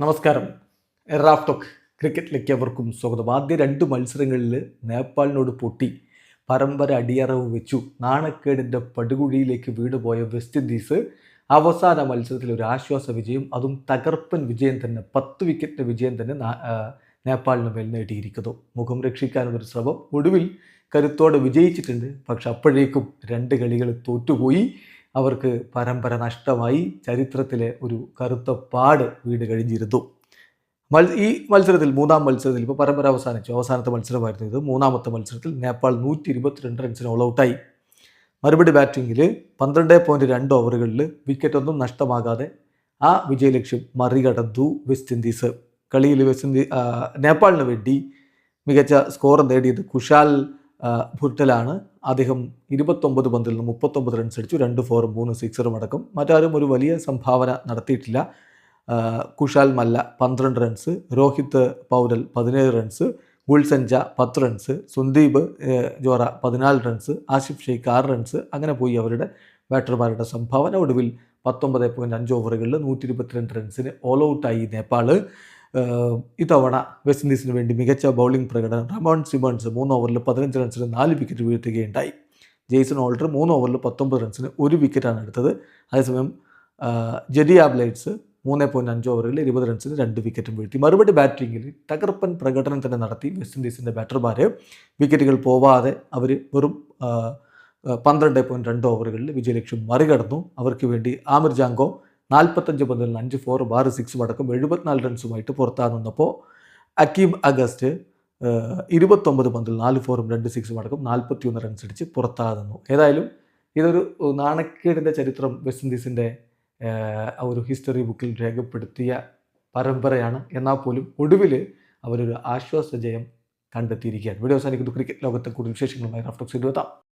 നമസ്കാരം. റാഫ്ടോക്ക് ക്രിക്കറ്റിലേക്ക് അവർക്കും സ്വാഗതം. ആദ്യ രണ്ട് മത്സരങ്ങളിൽ നേപ്പാളിനോട് പൊട്ടി. പരമ്പര അടിയറവ് വെച്ചു. നാണക്കേടിന്റെ പടുകുഴിയിലേക്ക് വീണുപോയ വെസ്റ്റ് ഇൻഡീസ് അവസാന മത്സരത്തിൽ ഒരു ആശ്വാസ വിജയം അതും തകർപ്പൻ വിജയം തന്നെ പത്ത് വിക്കറ്റിന്റെ വിജയം തന്നെ നേപ്പാളിന് മേൽ നേടിയിരിക്കുന്നു. മുഖം രക്ഷിക്കാനുള്ളൊരു ശ്രമം ഒടുവിൽ കരുത്തോടെ വിജയിച്ചിട്ടുണ്ട്. പക്ഷെ അപ്പോഴേക്കും രണ്ട് കളികൾ തോറ്റുപോയി. അവർക്ക് പരമ്പര നഷ്ടമായി ചരിത്രത്തിലെ ഒരു കറുത്ത പാട് വീട് കഴിഞ്ഞിരുന്നു. ഈ മത്സരത്തിൽ മൂന്നാം മത്സരത്തിൽ ഇപ്പോൾ പരമ്പര അവസാനിച്ചു. അവസാനത്തെ മത്സരമായിരുന്നു ഇത്. മൂന്നാമത്തെ മത്സരത്തിൽ നേപ്പാൾ നൂറ്റി ഇരുപത്തിരണ്ട് റൺസിന് ഓൾ ഔട്ടായി മറുപടി ബാറ്റിങ്ങിൽ പന്ത്രണ്ട് പോയിന്റ് രണ്ട് ഓവറുകളിൽ വിക്കറ്റൊന്നും നഷ്ടമാകാതെ ആ വിജയലക്ഷ്യം മറികടന്നു വെസ്റ്റ് ഇൻഡീസ്. കളിയിൽ വെസ്റ്റ് ഇൻഡീ ആ, നേപ്പാളിന് വേണ്ടി മികച്ച സ്കോർ നേടിയത് കുഷാൽ ഭുട്ടലാണ് അദ്ദേഹം ഇരുപത്തൊമ്പത് പന്തിൽ നിന്ന് മുപ്പത്തൊമ്പത് റൺസ് അടിച്ചു. രണ്ട് ഫോറും മൂന്ന് സിക്സറും അടക്കം. മറ്റാരും ഒരു വലിയ സംഭാവന നടത്തിയിട്ടില്ല. കുഷാൽ മല്ല പന്ത്രണ്ട് റൺസ് രോഹിത് പൗരൽ പതിനേഴ് റൺസ് ഗുൾസഞ്ച പത്ത് റൺസ് സുന്ദീപ് ജോറ പതിനാല് റൺസ് ആസിഫ് ഷെയ്ഖ് ആറ് റൺസ് അങ്ങനെ പോയി അവരുടെ ബാറ്റർമാരുടെ സംഭാവന. ഒടുവിൽ പത്തൊമ്പത് പോയിന്റ് അഞ്ച് ഓവറുകളിൽ നൂറ്റി ഇരുപത്തിരണ്ട് റൺസിന് ഓൾ ഔട്ടായി നേപ്പാൾ ഏഹ്, ഇത്തവണ വെസ്റ്റ് ഇൻഡീസിന് വേണ്ടി മികച്ച ബൗളിംഗ് പ്രകടനം റമോൺ സിമൺസ് മൂന്ന് ഓവറിൽ പതിനഞ്ച് റൺസിന് നാല് വിക്കറ്റ് വീഴ്ത്തുകയുണ്ടായി. ജെയ്സൺ ഓൾട്ടർ മൂന്ന് ഓവറിൽ പത്തൊമ്പത് റൺസിന് ഒരു വിക്കറ്റാണ് എടുത്തത്. അതേസമയം ജെഡി ആബ്ലൈറ്റ്സ് മൂന്ന് പോയിന്റ് അഞ്ച് ഓവറിൽ ഇരുപത് റൺസിന് രണ്ട് വിക്കറ്റും വീഴ്ത്തി. മറുപടി ബാറ്റിങ്ങിൽ തകർപ്പൻ പ്രകടനം തന്നെ നടത്തി വെസ്റ്റ് ഇൻഡീസിന്റെ ബാറ്റർമാർ വിക്കറ്റുകൾ പോവാതെ അവർ വെറും പന്ത്രണ്ട് പോയിന്റ് രണ്ട് ഓവറുകളിൽ വിജയലക്ഷ്യം മറികടന്നു. അവർക്ക് വേണ്ടി ആമിർ ജാങ്കോ നാൽപ്പത്തഞ്ച് പന്തിൽ അഞ്ച് ഫോർ ബാർ സിക്സും അടക്കം എഴുപത്തിനാല് റൺസുമായിട്ട് പുറത്താൻ നിന്നപ്പോൾ അക്കീം അഗസ്റ്റ് ഇരുപത്തൊമ്പത് പന്തിൽ നാല് ഫോറും രണ്ട് സിക്സും അടക്കം നാൽപ്പത്തിയൊന്ന് റൺസ് അടിച്ച് പുറത്താ നിന്നു. ഏതായാലും ഇതൊരു നാണക്കേടിന്റെ ചരിത്രം വെസ്റ്റ് ഇൻഡീസിന്റെ ഒരു ഹിസ്റ്ററി ബുക്കിൽ രേഖപ്പെടുത്തിയ പരമ്പരയാണ്. എന്നാൽ പോലും ഒടുവിൽ അവരൊരു ആശ്വാസ ജയം കണ്ടെത്തിയിരിക്കുകയാണ്. വീഡിയോ അവസാനിക്കുന്നു. ക്രിക്കറ്റ് ലോകത്തെ കൂടുതൽ വിശേഷങ്ങളുമായി റഫ്റ്റോക്സ് എത്താം.